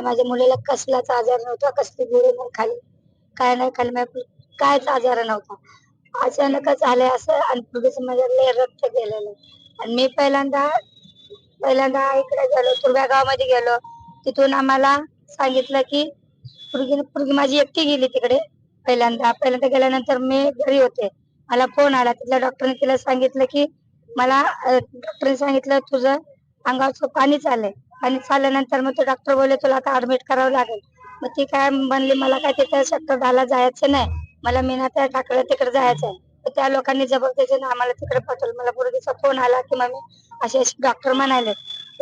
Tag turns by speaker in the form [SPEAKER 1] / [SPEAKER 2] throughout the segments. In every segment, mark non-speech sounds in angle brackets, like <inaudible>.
[SPEAKER 1] नाही माझ्या मुलीला कसलाच आजार नव्हता कसली गोळी नाही खाली काय नाही खाली माझ्या कायच आजार नव्हता. अचानकच आले असं आणि पुढेच माझ्या लय रक्त गेलेलं. आणि मी पहिल्यांदा पहिल्यांदा इकडे गेलो तुर्ब्या गावामध्ये गेलो. तिथून आम्हाला सांगितलं की पुरगी पुरगी माझी एकटी गेली तिकडे पहिल्यांदा. पहिल्यांदा गेल्यानंतर मी घरी होते. मला फोन आला. तिथल्या डॉक्टरने तिला सांगितलं की मला डॉक्टरने सांगितलं तुझं अंगावरचं पाणी चाललंय आणि झाल्यानंतर मग ते डॉक्टर बोलले तुला आता ऍडमिट करावं लागेल. मग ती काय म्हणली मला काय तिथं सेक्टर जायचं नाही. मला मीना त्या टाकलं तिकडे जायचं आहे. तर त्या लोकांनी जबरदस्तीने आम्हाला तिकडे पाठवलं. मला पोरगीचा फोन आला की मम्मी असे असे डॉक्टर म्हणाले.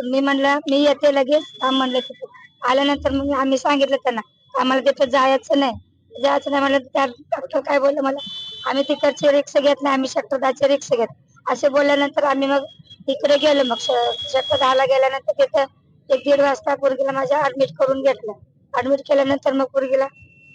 [SPEAKER 1] मी म्हणलं मी येते लगेच. थांब म्हणलं तिथे आल्यानंतर मग आम्ही सांगितलं त्यांना आम्हाला तिथं जायचं नाही. जायचं नाही म्हणलं त्या डॉक्टर काय बोलले मला आम्ही तिकडचे रिक्स घेत नाही. आम्ही सेक्टर दहाचे रिक्स घेत. असे बोलल्यानंतर आम्ही मग इकडे गेलो. मग सेक्टर गेल्यानंतर तिथं एक दीड वाजता पोरगीला माझ्या ऍडमिट करून घेतलं. ऍडमिट केल्यानंतर मग पोरगीला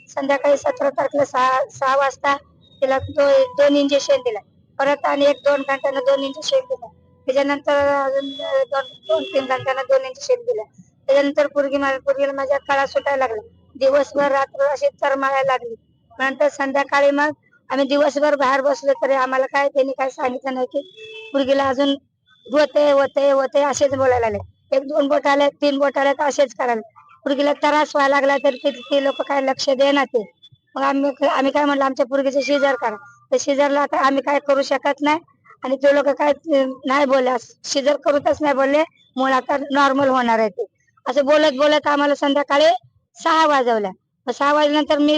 [SPEAKER 1] संध्याकाळी सतरा तारखेला सहा सहा वाजता तिला दो, दोन इंजेक्शन दिलं. परत आणि एक दोन घंट्यानं दोन इंजेक्शन दिलं. त्याच्यानंतर अजून दोन दोन तीन घंट्यानं दोन इंजेक्शन दिलं. त्याच्यानंतर पोरगी माझ्या पोरगीला माझ्या कळा सुटायला लागला. दिवसभर रात्र अशी तरमाळायला लागली. नंतर संध्याकाळी मग आम्ही दिवसभर बाहेर बसलो तरी आम्हाला काय त्यांनी काय सांगितलं नाही की पोरगीला अजून होते होते होते असेच बोलायला लागले. एक दोन बोट आल्या तीन बोट आल्या तर असेच करायला पुरगीला त्रास व्हायला लागला तर ते ते लोक काय लक्ष देणार ते. मग आम्ही आम्ही काय म्हणलं आमच्या पोरगीचे शेजार करा. तर शेजारला आता आम्ही काय करू शकत नाही. आणि ते लोक काय नाही बोलले शेजार करूतच नाही बोलले. मुळे आता नॉर्मल होणार आहे ते. असं बोलत बोलत आम्हाला संध्याकाळी सहा वाजवल्या. सहा वाजल्यानंतर मी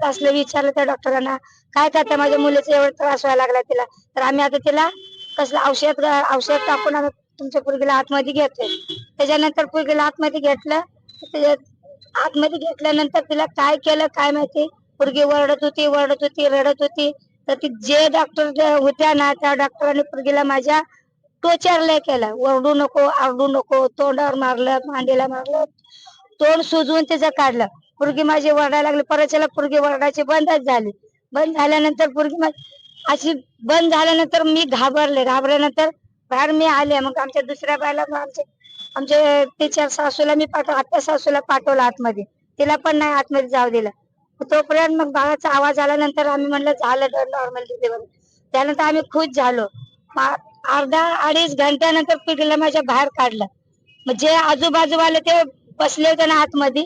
[SPEAKER 1] असलं विचारलं त्या डॉक्टरांना काय करता? माझ्या मुलीचा एवढा त्रास व्हायला लागला तिला. तर आम्ही आता तिला कसलं औषध औषध टाकून तुमच्या पोरगीला आतमध्ये घेतोय त्याच्यानंतर पोरगीला आतमध्ये घेतलं. त्याच्यात आतमध्ये घेतल्यानंतर तिला काय केलं काय माहिती? पोरगी वरडत होती वरडत होती रडत होती. तर ती जे डॉक्टर होत्या ना त्या डॉक्टरांनी पोरगीला माझ्या टोचर लय केलं. ओरडू नको आरडू नको तोंडावर मारलं मांडीला मारलं. तोंड सुजवून त्याचं काढलं. पोरगी माझी वरडायला लागली. परत पोरगी वरडायची बंदच झाली. बंद झाल्यानंतर पोरगी माझी अशी बंद झाल्यानंतर मी घाबरले. घाबरल्यानंतर बाहेर मी आले मग आमच्या दुसऱ्या बायला मग आमचे आमचे तिच्या सासूला मी पाठव आत्या सासूला पाठवलं आतमध्ये. तिला पण नाही आतमध्ये जाऊ दिलं. तोपर्यंत मग बाळाचा आवाज आल्यानंतर आम्ही म्हणलं झालं नॉर्मल डिलिव्हरी त्यानंतर आम्ही खुश झालो. अर्धा अडीच घंट्यानंतर पिढीला माझ्या बाहेर काढलं. मग जे आजूबाजूवाले ते बसले होते ना आतमध्ये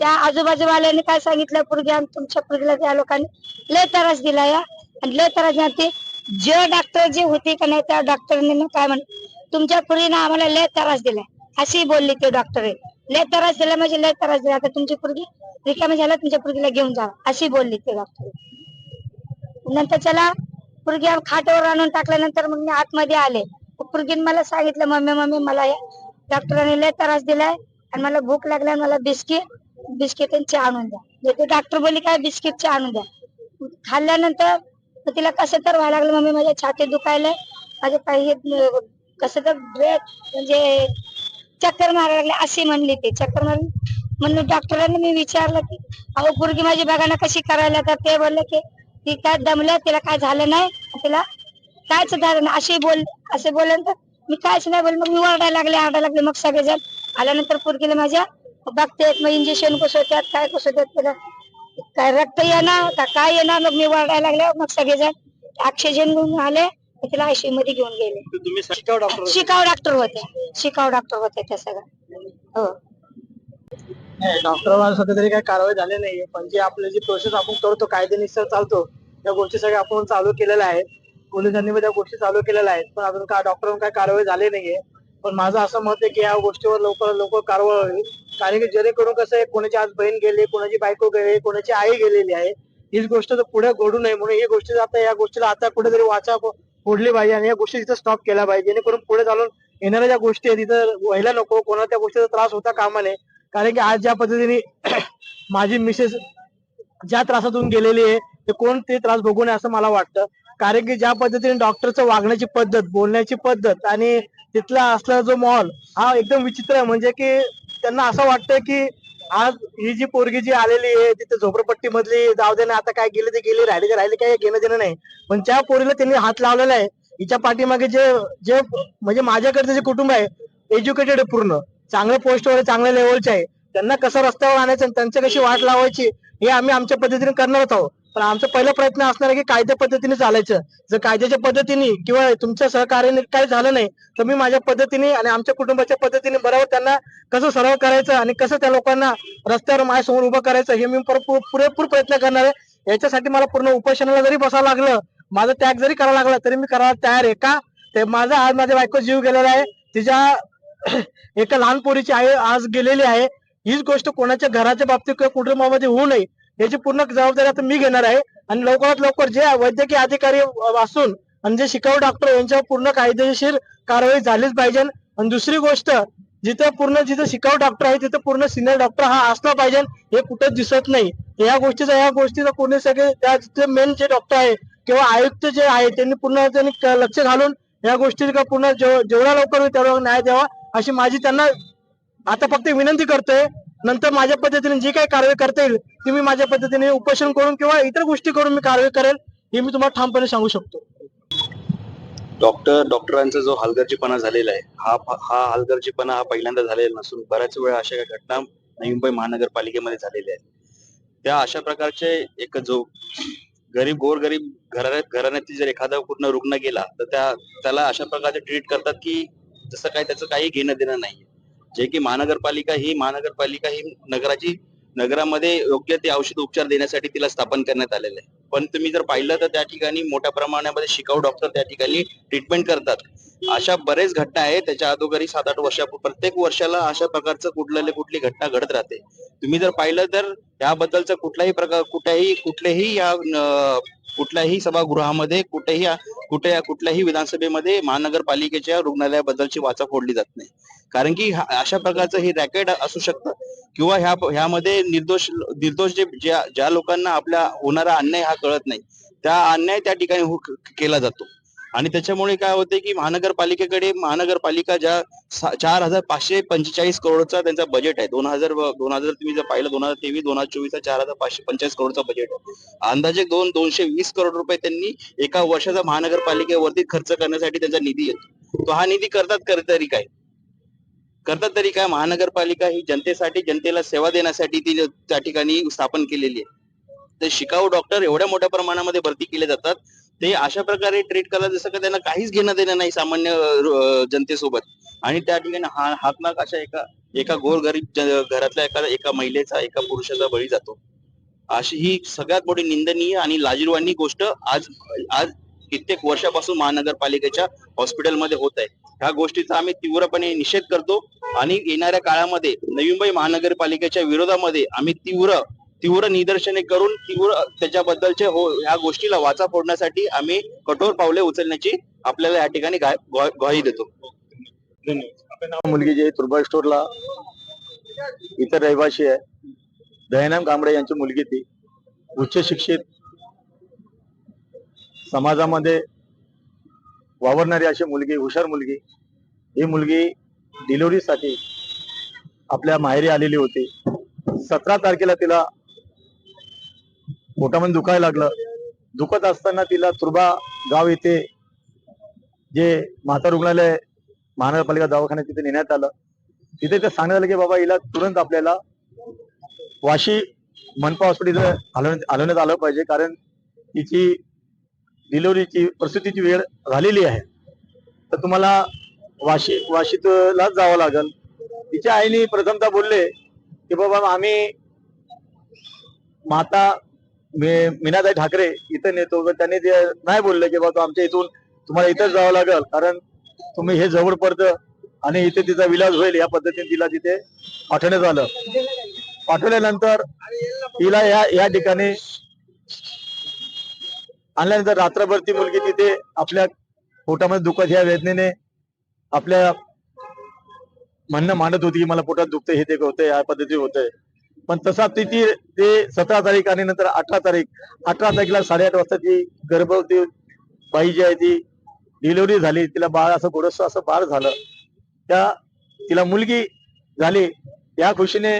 [SPEAKER 1] त्या आजूबाजूवाल्यांनी काय सांगितलं पुरगी तुमच्या पुरगीला त्या लोकांनी लय त्रास दिला या. आणि लय त्रास ते जे डॉक्टर जे होते का नाही त्या डॉक्टरने काय म्हण तुमच्या पुरीनं आम्हाला लय त्रास दिलाय. अशी बोलली ते डॉक्टर लय त्रास दिला म्हणजे लय त्रास दिला आता तुमची पुरगी रिकामी झाला तुमच्या पुरगीला घेऊन जा. अशी बोलली ते डॉक्टर नंतर त्याला पुरगी खाटावर आणून टाकल्यानंतर मग मी आतमध्ये आले. पुरगीन मला सांगितलं मम्मी मम्मी मला डॉक्टरांनी लय त्रास दिलाय आणि मला भूक लागल्या मला बिस्किट बिस्किट चहा आणून द्या. म्हणजे ते डॉक्टर बोलली काय बिस्किट चहा आणून द्या. खाल्ल्यानंतर तिला कसं तर व्हायला लागलं मम्मी माझ्या छाती दुखायलंय माझे काही कसं तर ब्रेक म्हणजे चक्कर मारायला लागले अशी म्हणली ती. चक्कर मार म्हणून डॉक्टरांनी मी विचारलं की अहो पोरगी माझी बघाना कशी करायला तर ते बोलले की ती काय दमलं तिला काय झालं नाही? तिला कायच झालं अशी बोल असे बोलल्यानंतर मी कायच नाही बोल मग मी ओरडायला लागले आरडायला लागले. मग सगळेजण आल्यानंतर पुरगीला माझ्या बघते मग इंजेक्शन कसं होत्यात काय कसं होत्यात तिला काय रक्त येणार का काय येणार? मग मी ओरडायला लागले मग सगळेजण ऑक्सिजन घेऊन आले तिला आयसीयू मध्ये घेऊन गेले.
[SPEAKER 2] तुम्ही शिकाऊ डॉक्टर
[SPEAKER 1] शिकाऊ डॉक्टर होते. शिकाऊ डॉक्टर होते त्या सगळं हो.
[SPEAKER 2] डॉक्टर सध्या तरी काही कारवाई झाली नाहीये पण जे आपली जी प्रोसेस आपण करतो कायद्यानुसार चालतो त्या गोष्टी सगळ्या आपण चालू केलेल्या आहेत. पोलिसांनी पण त्या गोष्टी चालू केलेल्या आहेत पण अजून काय डॉक्टर काय कारवाई झाली नाहीये. पण माझं असं मत आहे की या गोष्टीवर लवकर लवकर कारवाई व्हावी कारण की जेणेकरून कसं आहे कोणाची आज बहीण गेली कोणाची बायको गेली कोणाची आई गेलेली आहे हीच गोष्ट तर पुढे घडू नये. म्हणून ही गोष्टी आता या गोष्टीला आता कुठेतरी वाचा फोडली पाहिजे आणि या गोष्टी तिथं स्टॉप केल्या पाहिजे. जेणेकरून पुढे चालून येणाऱ्या ज्या गोष्टी आहेत तिथं व्हायला नको कोणाला त्या गोष्टीचा त्रास होता कामा नये. कारण की आज ज्या पद्धतीने <clears throat> माझी मिसेस ज्या त्रासातून गेलेली आहे ते कोण ते त्रास भोगू नये असं मला वाटतं. कारण की ज्या पद्धतीने डॉक्टरचं वागण्याची पद्धत बोलण्याची पद्धत आणि तिथला असला जो मॉल हा एकदम विचित्र आहे. म्हणजे की त्यांना असं वाटतं की आज ही जी पोरगी जी आलेली आहे तिथे झोपडपट्टी मधली जाऊ दे ना आता काय गेले ते गेले राहिले ते राहिले काय घेणं देणं नाही. पण ज्या पोरीला त्यांनी हात लावलेला आहे. हिच्या पाठीमागे जे जे म्हणजे माझ्याकडचं जे कुटुंब आहे एज्युकेटेड आहे पूर्ण. चांगल्या पोस्टवर चांगल्या लेवलचे आहे. त्यांना कसं रस्त्यावर आणायचं आणि त्यांच्या कशी वाट लावायची हे आम्ही आमच्या पद्धतीने करणार आहोत. पण आमचा पहिला प्रयत्न असणार आहे की कायद्या पद्धतीने चालायचं. जर कायद्याच्या पद्धतीने किंवा तुमच्या सहकार्याने काही झालं नाही तर मी माझ्या पद्धतीने आणि आमच्या कुटुंबाच्या पद्धतीने बरोबर त्यांना कसं सरळ करायचं आणि कसं त्या लोकांना रस्त्यावर माझ्यासमोर उभं करायचं हे मी पुरेपूर प्रयत्न करणार आहे. याच्यासाठी मला पूर्ण उपोषणाला जरी बसावं लागलं माझा त्याग जरी करावा लागला तरी मी करायला तयार आहे. का? ते माझा आज माझ्या बायको जीव गेलेला आहे. तिच्या <clears throat> एका लहान पोरीची आई आज गेलेली आहे. हीच गोष्ट कोणाच्या घराच्या बाबतीत किंवा कुटुंबामध्ये होऊ नये याची पूर्ण जबाबदारी आता मी घेणार आहे. आणि लवकरात लवकर जे वैद्यकीय अधिकारी असून आणि जे शिकाऊ डॉक्टर यांच्यावर पूर्ण कायदेशीर कारवाई झालीच पाहिजे. आणि दुसरी गोष्ट जिथं पूर्ण जिथं शिकाऊ डॉक्टर आहे तिथं पूर्ण सिनियर डॉक्टर हा असला पाहिजे हे कुठंच दिसत नाही. या गोष्टीचा या गोष्टीचा पूर्ण सगळे त्या मेन जे डॉक्टर आहे किंवा आयुक्त जे आहे त्यांनी पूर्ण त्यांनी लक्ष घालून या गोष्टीचा पूर्ण जेव- जेवढा लवकर होईल तेवढा न्याय द्यावा अशी माझी त्यांना आता फक्त विनंती करतोय नंतर माझ्या पद्धतीने जी काही कारवाई करता येईल ती मी माझ्या पद्धतीने उपोषण करून किंवा इतर गोष्टी करून मी कारवाई करेल हे मी तुम्हाला ठामपणे सांगू शकतो.
[SPEAKER 3] डॉक्टर डॉक्टरांचा जो हलगर्जीपणा झालेला आहे हा हा हलगर्जीपणा हा पहिल्यांदा झालेला नसून बऱ्याच वेळा अशा काही घटना नवी मुंबई महानगरपालिकेमध्ये झालेल्या आहेत. त्या अशा प्रकारचे एक जो गरीब गोरगरीब घराण्यात घराण्यातील जर एखादा पूर्ण रुग्ण गेला तर त्या त्याला अशा प्रकारचे ट्रीट करतात की जसं काय त्याचं काही घेणं देणं नाही जे की महानगरपालिका ही महानगरपालिका ही नगराची नगरामध्ये योग्य ते औषध उपचार देण्यासाठी तिला स्थापन करण्यात आलेलं आहे. पण तुम्ही जर पाहिलं तर त्या ठिकाणी मोठ्या प्रमाणामध्ये शिकाऊ डॉक्टर त्या ठिकाणी ट्रीटमेंट करतात. अशा बरेच घटना आहेत. त्याच्या अगोदरी सात आठ वर्षा प्रत्येक वर्षाला अशा प्रकारचं कुठल्या कुठली घटना घडत राहते. तुम्ही जर पाहिलं तर याबद्दलचं कुठलाही प्रकार कुठल्याही कुठलेही या कुठल्याही सभागृहामध्ये कुठेही कुठे कुठल्याही विधानसभेमध्ये महानगरपालिकेच्या रुग्णालयाबद्दलची वाचा फोडली जात नाही. कारण की अशा प्रकारचं हे रॅकेट असू शकतं किंवा ह्या ह्यामध्ये निर्दोष निर्दोष जे ज्या ज्या लोकांना आपल्या होणारा अन्याय हा कळत नाही त्या अन्याय त्या ठिकाणी हो, केला जातो. आणि त्याच्यामुळे काय होते की महानगरपालिकेकडे महानगरपालिका ज्या चार हजार पाचशे पंचेचाळीस करोडचा त्यांचा बजेट आहे. दोन हजार दोन हजार तुम्ही जर पाहिलं दोन हजार तेवीस दोन हजार चोवीसचा चार हजार पाचशे पंचेचाळीस करोडचा बजेट आहे. अंदाजे दोन दोनशे वीस करोड रुपये त्यांनी एका वर्षाचा महानगरपालिकेवरती खर्च करण्यासाठी त्यांचा निधी येतो. तो हा निधी करतात कर तरी काय? करतात तरी काय? महानगरपालिका ही जनतेसाठी जनतेला सेवा देण्यासाठी ती त्या ठिकाणी स्थापन केलेली आहे. ते शिकाऊ डॉक्टर एवढ्या मोठ्या प्रमाणामध्ये भरती केले जातात. ते अशा प्रकारे ट्रीट करतात जसं का त्यांना काहीच घेणं देणं नाही सामान्य जनतेसोबत. आणि त्या ठिकाणी हा हातनाक अशा एका एका गोरगरीब ज- घरातल्या एका एका महिलेचा एका पुरुषाचा बळी जातो. अशी ही सगळ्यात मोठी निंदनीय आणि लाजीरवाणी गोष्ट आज आज कित्येक वर्षापासून महानगरपालिकेच्या हॉस्पिटलमध्ये होत आहे. ह्या गोष्टीचा आम्ही तीव्रपणे निषेध करतो आणि येणाऱ्या काळामध्ये नवी मुंबई महानगरपालिकेच्या विरोधामध्ये आम्ही तीव्र तीव्र निदर्शने करून तीव्र त्याच्याबद्दलचे हो ह्या गोष्टीला वाचा फोडण्यासाठी आम्ही कठोर पावले उचलण्याची आपल्याला या ठिकाणी ग्वाही देतो.
[SPEAKER 4] मुलगी जी तुर्बा स्टोरला इतर रहिवाशी आहे. दयानाम कांबळे यांची मुलगी ती. उच्च शिक्षित समाजामध्ये वावरणारी अशी मुलगी हुशार मुलगी. ही मुलगी डिलिव्हरीसाठी आपल्या माहेरी आलेली होती. सतरा तारखेला तिला पोटामध्ये दुखायला लागलं. दुखत असताना तिला तुर्बा गाव येथे जे माता रुग्णालय महानगरपालिका दवाखान्यात तिथे नेण्यात आलं. तिथे ते सांगण्यात आलं की बाबा हिला तुरंत आपल्याला वाशी मनपा हॉस्पिटल हलवण्यात हलवण्यात आलं पाहिजे. कारण तिची डिलिव्हरीची प्रसूतीची वेळ झालेली आहे. तर तुम्हाला वाशी वाशीतलाच जावं लागल. तिच्या आईने प्रथमतः बोलले की बाबा आम्ही माता मी- मीनाताई ठाकरे इथं नेतो पण त्यांनी ते नाही बोलले की बाबा आमच्या इथून तुम्हाला इथंच जावं लागल कारण तुम्ही हे जवळ पडतं आणि इथे तिचा विलाज होईल या पद्धतीने तिला तिथे पाठवण्यात आलं. पाठवल्यानंतर तिला या या ठिकाणी आणल्यानंतर रात्रभर ती मुलगी तिथे आपल्या पोटामध्ये दुखत या वेदनेने आपल्या म्हणणं मांडत होती की मला पोटात दुखते हे ते होतंय या पद्धतीने होतंय. पण तसा ती ते सतरा तारीख आणि नंतर अठरा तारीख अठरा तारखेला साडेआठ वाजता ती गर्भवती बाई जी आहे ती डिलिव्हरी झाली. तिला बाळ असं गोडस असं बाळ झालं. त्या तिला मुलगी झाली. या खुशीने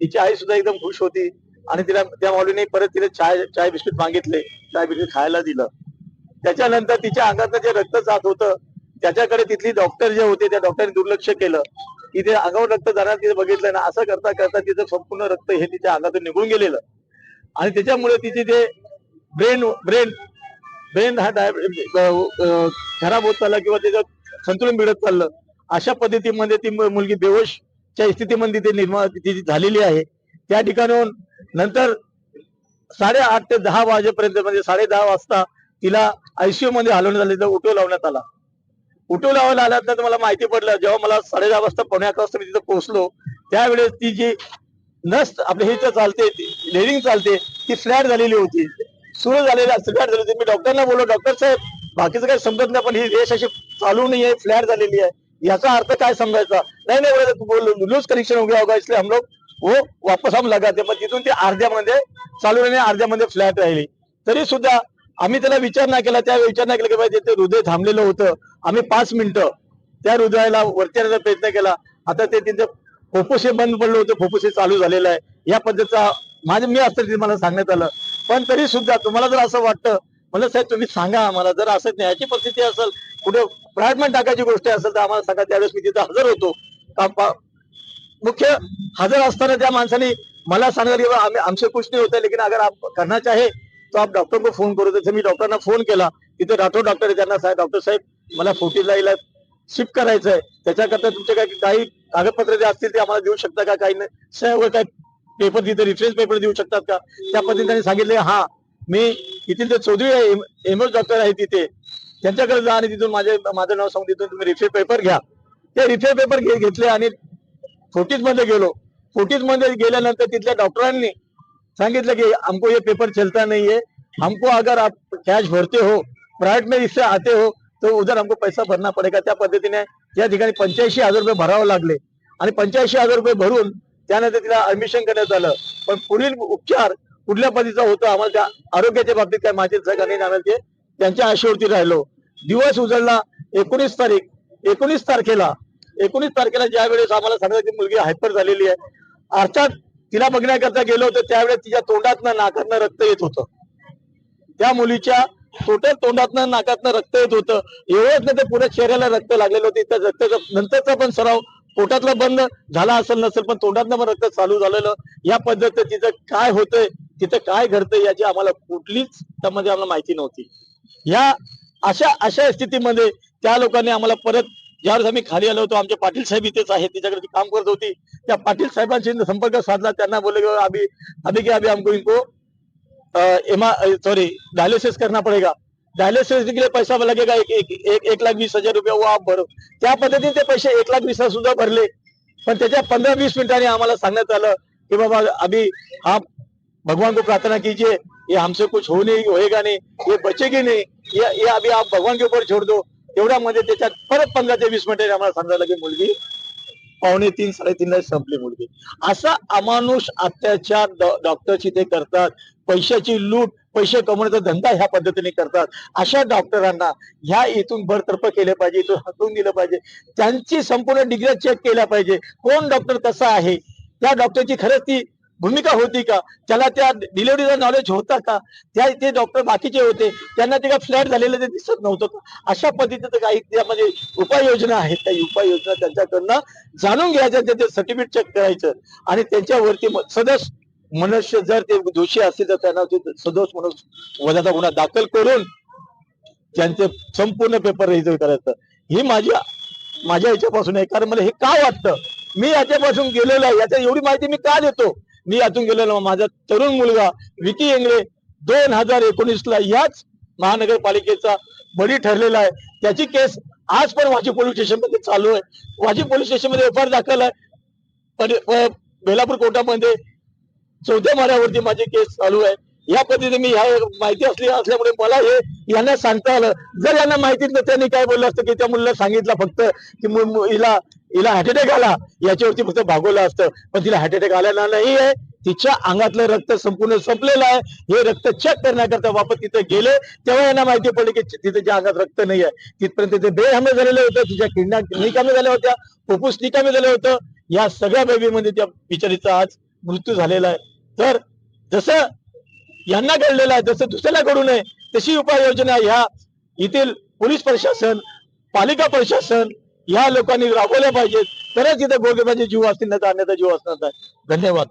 [SPEAKER 4] तिची आई सुद्धा एकदम खुश होती आणि तिला त्या माऊलीने परत तिला चाय चाय बिस्किट मागितले. चाय बिस्किट खायला दिलं. त्याच्यानंतर तिच्या अंगातलं जे रक्त जात होतं त्याच्याकडे तिथली डॉक्टर जे होते त्या डॉक्टरने दुर्लक्ष केलं. तिथे अंगावर रक्त जाणार तिथे बघितलं ना असं करता करता तिचं संपूर्ण रक्त हे तिच्या अंगातून निघून गेलेलं. आणि त्याच्यामुळे तिचे ते ब्रेन ब्रेन ब्रेन हा डाय म्हणजे, खराब होत चालला किंवा त्याचं संतुलन बिघडत चाललं अशा पद्धतीमध्ये ती मुलगी बेहोशच्या स्थितीमध्ये ते निर्माण झालेली आहे. त्या ठिकाणाहून नंतर साडेआठ ते दहा वाजेपर्यंत म्हणजे साडे दहा वाजता तिला आयसीयू मध्ये हलवण्यात आले तर उठो लावण्यात आला. उठो लावायला आल्यानंतर मला माहिती पडलं. जेव्हा मला साडे दहा वाजता पावणे अकरा वाजता मी तिथं पोहोचलो त्यावेळेस ती जी नस आपली हे चालते लेरिंग चालते ती फ्लॅट झालेली होती. सुरू झालेली फ्लॅट झाली होती. मी डॉक्टरना बोललो डॉक्टर साहेब बाकीचं काही समजत नाही पण ही रेस अशी चालू नाही आहे फ्लॅट झालेली आहे. याचा अर्थ काय समजायचा? नाही नाही बोललो लूज कनेक्शन हो गया होगा इसलिए हम लोग वो वापस हम लगाते. पण तिथून ती अर्ध्यामध्ये चालू राहिली अर्ध्यामध्ये फ्लॅट राहिली. तरी सुद्धा आम्ही त्याला विचार नाही केला त्या विचार नाही केला की ते हृदय थांबलेलं होतं. आम्ही पाच मिनिटं त्या हृदयाला वरती आणण्याचा प्रयत्न केला. आता ते तिथं फुफ्फुसे बंद पडलं होतं फुफ्फुसे चालू झालेलं आहे. या पद्धतीचा माझे मी असतं तिथे मला सांगण्यात आलं. पण तरी सुद्धा तुम्हाला जर असं वाटतं म्हणलं साहेब तुम्ही सांगा आम्हाला. जर असं न्यायाची परिस्थिती असेल कुठे प्रायटमेंट टाकायची गोष्ट असेल तर आम्हाला सांगा. त्यावेळेस मी तिथं हजर होतो. मुख्य हजर असताना त्या माणसाने मला सांगितलं की बा, कुछ नाही होता लेकिन अगर आप करना चाहे तो आप डॉक्टर को फोन करू तसं मी डॉक्टरना फोन केला तिथे राठोड डॉक्टर आहे त्यांना साहेब डॉक्टर साहेब मला फोर्टीला इला शिफ्ट करायचं आहे त्याच्याकरता तुमचे काही काही कागदपत्र जे असतील ते आम्हाला देऊ शकता का? काही नाही. साहेब काय पेपर तिथे रिफरन्स पेपर देऊ शकतात का? त्या पद्धतीने त्यांनी सांगितले हा मी इथील जे चौधरी आहे एमएस डॉक्टर आहे तिथे. त्यांच्याकडे जा आणि तिथून माझे माझं नाव सांगून तिथून तुम्ही रिफिल पेपर घ्या. ते रिफिल पेपर घेतले आणि फोर्टीजमध्ये गेलो. फोर्टीजमध्ये गेल्यानंतर तिथल्या डॉक्टरांनी सांगितलं की हमको ये पेपर चलता नहीं है। हमको अगर आप कैश भरते हो प्राइवेट में इससे आते हो तो उधर हमको पैसा भरना पडेगा। त्या पद्धतीने या ठिकाणी पंच्याऐंशी हजार रुपये भरावे लागले. आणि पंच्याऐंशी हजार रुपये भरून त्यानंतर तिला ऍडमिशन करण्यात आलं. पण पुढील उपचार कुठल्या पद्धतीचा होतो आम्हाला त्या आरोग्याच्या बाबतीत काय माहिती सहकार्य नाही आम्हाला ते त्यांच्या आशेवरती राहिलो. दिवस उजळला एकोणीस तारीख एकोणीस तारखेला एकोणीस तारखेला ज्या वेळेस आम्हाला सांगितलं की मुलगी हायपर झालेली आहे. अर्थात तिला बघण्याकरता गेलो होतो त्यावेळेस तिच्या तोंडातनं नाकातनं रक्त येत होतं. त्या मुलीच्या टोटल तोंडातनं नाकातनं रक्त येत होतं. एवढंच ना ते पुऱ्या चेहऱ्याला रक्त लागलेलं होतं. त्या रक्ताचा नंतरचा पण सराव पोटातला बंद झाला असेल नसेल पण तोंडातनं पण रक्त चालू झालेलं. या पद्धत तिथं काय होतंय तिथं काय घडतंय याची आम्हाला कुठलीच त्यामध्ये आम्हाला माहिती नव्हती. या अशा अशा स्थितीमध्ये त्या लोकांनी आम्हाला परत ज्यावेळेस आम्ही खाली आलो होतो आमचे पाटील साहेब इथेच आहेत तिच्याकडे ती काम करत होती. त्या पाटील साहेबांशी संपर्क साधला त्यांना बोलले की अभी अभी की अभी आमको इनको एमा सॉरी डायलिसिस करना पड़ेगा. डायलिसिस के लिए पैसा लगेगा एक, एक, एक, एक लाख वीस हजार रुपये वो आप भरो. त्या पद्धतीने ते पैसे एक लाख वीस हजार सुद्धा भरले. पण त्याच्या पंधरा वीस मिनिटांनी आम्हाला सांगण्यात आलं की बाबा अभी आप भगवान को प्रार्थना कीजिए. ये हमसे कुछ हो नहीं होएगा नहीं. ये बचेगी नहीं. ये ये अभी आप भगवान के ऊपर छोड़ दो. तेवढ्यामध्ये त्याच्यात परत पंधरा ते वीस मिनिटांनी आम्हाला सांगायला की मुलगी. पावणे तीन साडेतीनला संपली मुलगी. असा अमानुष अत्याचार डॉक्टरची ते करतात. पैशाची लूट पैसे कमवण्याचा धंदा ह्या पद्धतीने करतात. अशा डॉक्टरांना ह्या इथून भरतर्फ केले पाहिजे इथून हटवून दिलं पाहिजे. त्यांची संपूर्ण डिग्री चेक केल्या पाहिजे. कोण डॉक्टर कसा आहे? त्या डॉक्टरची खरंच ती भूमिका होती का? त्याला त्या डिलिव्हरीचा नॉलेज होता का? त्या ते डॉक्टर बाकीचे होते त्यांना ते काय फ्लॅट झालेलं ते दिसत नव्हतं का? अशा पद्धतीचं काही त्यामध्ये उपाययोजना आहेत त्या उपाययोजना त्यांच्याकडनं जाणून घ्यायच्या त्याचे सर्टिफिकेट चेक करायचं. आणि त्यांच्यावरती सदस्य सदोष मनुष्य जर ते दोषी असतील तर त्यांना सदोष म्हणून वजाचा गुन्हा दाखल करून त्यांचे संपूर्ण पेपर रहित करायचं. ही माझी माझ्या याच्यापासून आहे. कारण मला हे का वाटतं? मी याच्यापासून गेलेलो आहे. याच्या एवढी माहिती मी का देतो? मी यातून गेलेलो माझा तरुण मुलगा विकी येंगळे दोन हजार एकोणीसला याच महानगरपालिकेचा बळी ठरलेला आहे. त्याची केस आज पण वाशी पोलीस स्टेशनमध्ये चालू आहे. वाशी पोलीस स्टेशनमध्ये एफ आर दाखल आहे. पण- बेलापूर कोर्टामध्ये चौथ्या माऱ्यावरती माझी केस चालू आहे. या पद्धतीने मी ह्या माहिती असली असल्यामुळे मला हे यांना सांगता आलं. जर यांना माहिती नसतं त्यांनी काय बोललं असतं की त्या मुलीला सांगितलं फक्त की मु- हिला हिला हार्ट अटॅक आला. याच्यावरती फक्त भागवलं असतं. पण तिला हार्ट अटॅक आलेला नाही आहे तिच्या अंगातलं रक्त संपूर्ण संपलेलं आहे. हे रक्त चेक करण्याकरता वापस तिथे गेले. तेव्हा यांना माहिती पडली की तिथे ज्या अंगात रक्त नाही आहे तिथपर्यंत ते बेहमे झालेलं होतं. तिच्या किडण्या निकामी झाल्या होत्या. फुफ्फुस निकामी झालं होतं. या सगळ्या बेबीमध्ये त्या बिचारीचा आज मृत्यू झालेला आहे. तर जसं यांना घडलेलं आहे जसं दुसऱ्याला घडू नये. तशी उपाययोजना ह्या येथील पोलीस प्रशासन पालिका प्रशासन या लोकांनी राबवल्या पाहिजेत. तरच इथे गोरगरिबांचे जीव असतील नाही तर अन्यथा जीव असणार नाही. धन्यवाद.